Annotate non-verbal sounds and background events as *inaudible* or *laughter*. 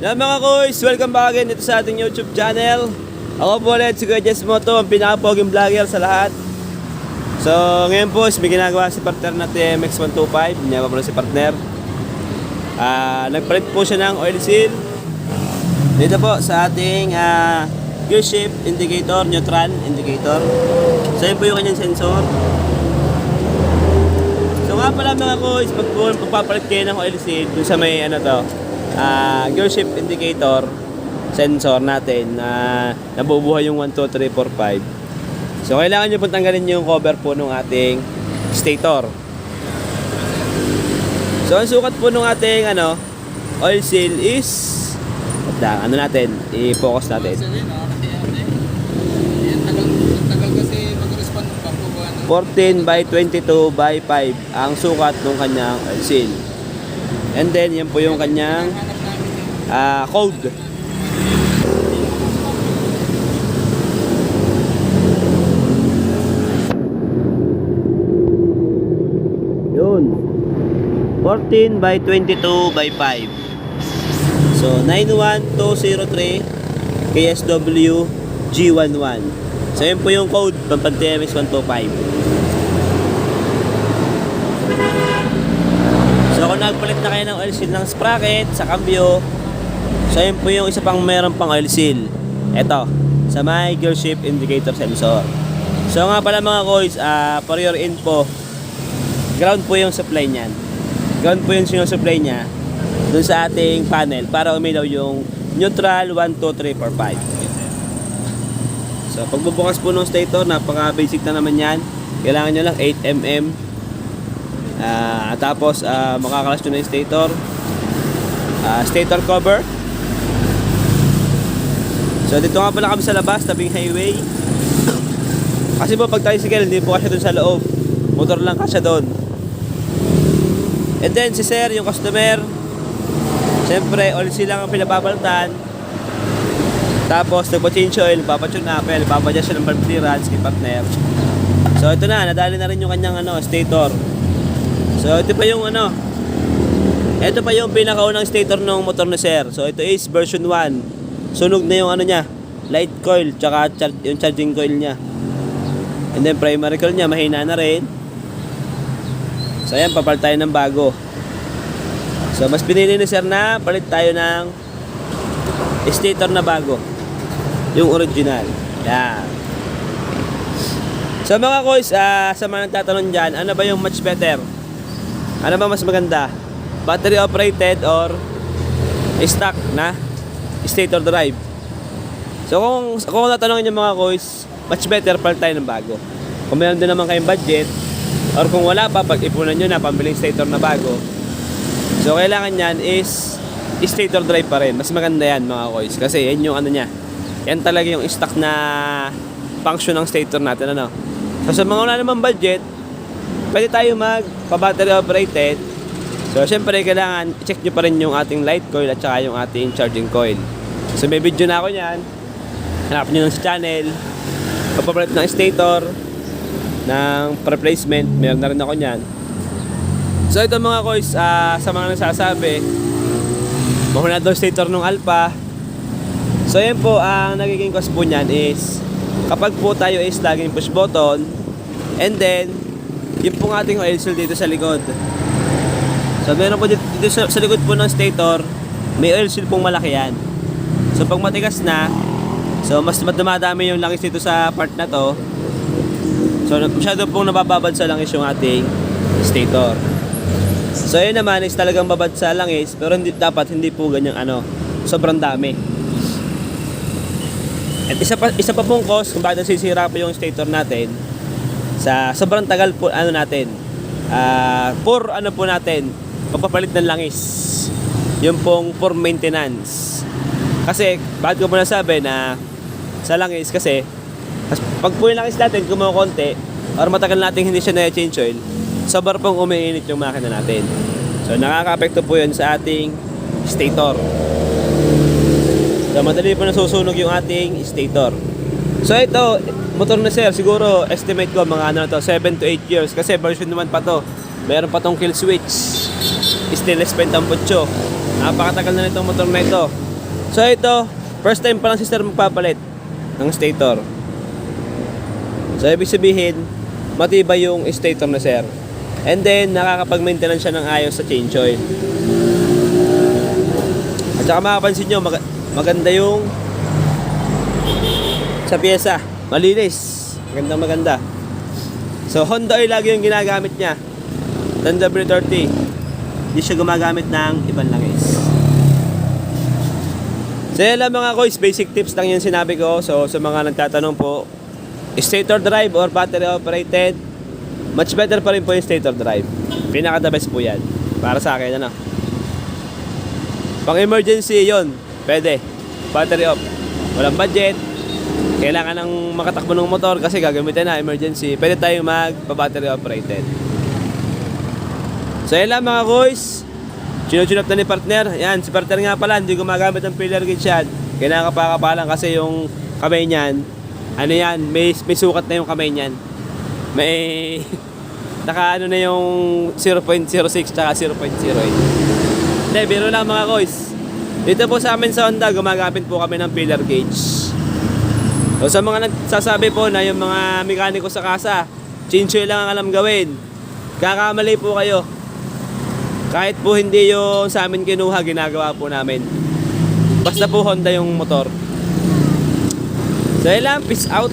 Yan mga kuys, welcome back again dito sa ating YouTube channel. Ako po ulit si Kuya Jess Moto, ang pinakapoging vlogger sa lahat. So ngayon po may ginagawa si partner natin MX125, niya pa pala si partner. Ah, nagpalit po siya ng oil seal. Dito po sa ating ah, gear shift indicator, neutral indicator. So yun po yung kanyang sensor. So nga pala mga kuys, pag po pagpapalit kayo ng oil seal, dun sa may ano to, ah gear shift indicator sensor natin na nabubuhay yung 1, 2, 3, 4, 5. So kailangan nyo pong tanggalin yung cover po ng ating stator. So ang sukat po ng ating ano, oil seal is da, ano natin, i-focus natin. Kasi rin, ah, kasi ano eh. 14 by 22 by 5 ang sukat ng kanyang oil seal. And then, yan po yung kanyang ah, code. Yun. 14 by 22 by 5. So, 91203 KSW G11. So, yun po yung code pampag TMX 125. So kung nagpalit na kayo ng oil seal ng sprocket sa cambio, so yun po yung isa pang meron pang oil seal. Ito, sa my gear indicator sensor. So nga pala mga boys, ah for your info, ground po yung supply niyan. Ground po yung sinusupply niya dun sa ating panel para umilaw yung neutral 1, 2, 3, 4, 5. So pagbubukas po ng stator, napaka basic na naman yan. Kailangan nyo lang 8mm Ah, tapos ah, makakalas nyo na yung stator. Ah, stator cover. So dito nga pala kami sa labas, tabing highway. Kasi po pag tricycle, hindi po kasi doon sa loob. Motor lang kasya doon. And then si sir, yung customer, Siyempre, seal lang ang pinapapalitan. Tapos, nagpa-change oil, papatune apple, papadya siya ng valve clearance kay partner. So, ito na, nadali na rin yung kanyang ano, stator. So, ito pa yung ano, ito pa yung pinakaunang stator ng motor ni Sir. So, ito is version 1. Sunog na yung ano niya, light coil, tsaka char- yung charging coil niya. And then, primary coil niya, mahina na rin. So, ayan, papalit tayo ng bago. So, mas pinili ni Sir na palit tayo ng stator na bago. Yung original. Yan. So mga koys, ah, sa mga nagtatanong dyan, ano ba yung much better? Ano ba mas maganda? Battery operated or stock na stator drive? So kung, kung tatanungin yung mga koys, much better palit tayo ng bago. Kung meron din naman kayong budget, or kung wala pa, pag-ipunan nyo na pambiling stator na bago, so kailangan yan is stator drive pa rin. Mas maganda yan mga koys. Kasi yan yung ano niya. Yan talaga yung stock na function ng stator natin. Ano? So sa mga wala naman budget, pwede tayo mag pa-battery operated. So syempre kailangan i-check nyo pa rin yung ating light coil at saka yung ating charging coil. So may video na ako niyan. Hanapin nyo lang sa channel. Papapalit ng stator ng replacement. Meron na rin ako niyan. So ito mga koys, ah, sa mga nagsasabi, mahuna daw stator ng Alpha. So yan po, ang nagiging cause po niyan is kapag po tayo is laging push button and then yung pong ating oil seal dito sa likod. So meron po dito, dito sa, sa likod po ng stator, may oil seal pong malaki yan. So pag matigas na, so mas dumadami yung langis dito sa part na to. So masyado pong nabababad sa langis yung ating stator. So yun naman is talagang babad sa langis pero hindi, dapat hindi po ganyang ano, sobrang dami. At isa pa, isa pa pong cause kung bakit nasisira po yung stator natin sa sobrang tagal po ano natin. Ah, for ano po natin, pagpapalit ng langis. Yung pong for maintenance. Kasi bakit ko po nasabi na sa langis kasi as- pag po yung langis natin kumukonti or matagal natin hindi siya na-change oil, sobrang pong umiinit yung makina natin. So nakaka-apekto po yun sa ating stator. So madali po nasusunog yung ating stator. So ito, motor na sir, siguro estimate ko mga ano to, 7 to 8 years kasi version naman pa to. Meron pa tong kill switch. Stainless putyo. Napakatagal na nitong motor na ito. So ito, first time pa lang si sir magpapalit ng stator. So ibig sabihin, matibay yung stator na sir. And then, nakakapag-maintenance siya ng ayos sa change oil. At saka makapansin nyo, mag- maganda yung sa pyesa. Malinis. Magandang maganda. So, Honda oil lagi yung ginagamit niya. Than W30. Hindi siya gumagamit ng ibang langis. So, yan lang mga koys. Basic tips lang yung sinabi ko. So, sa mga nagtatanong po, stator drive or battery operated, much better pa rin po yung stator drive. Pinaka the best po yan. Para sa akin, ano. Pang emergency yon pwede. Battery off. Walang budget. Kailangan ng makatakbo ng motor kasi gagamitin na emergency. Pwede tayong magpa-battery operated. So yan mga boys. Sinunod na ni partner. Yan, si partner nga pala, hindi gumagamit ng pillar gauge yan. Kinakapakapalan kasi yung kamay niyan, ano yan, may, may sukat na yung kamay niyan. May, *laughs* naka ano na yung 0.06 tsaka 0.08. Hindi, biro lang mga boys. Dito po sa amin sa Honda, gumagamit po kami ng pillar gauge. So sa mga nagsasabi po na yung mga mekaniko sa kasa, chinchoy lang ang alam gawin. Kakamali po kayo. Kahit po hindi yung sa amin kinuha, ginagawa po namin. Basta po Honda yung motor. So yun lang, peace out.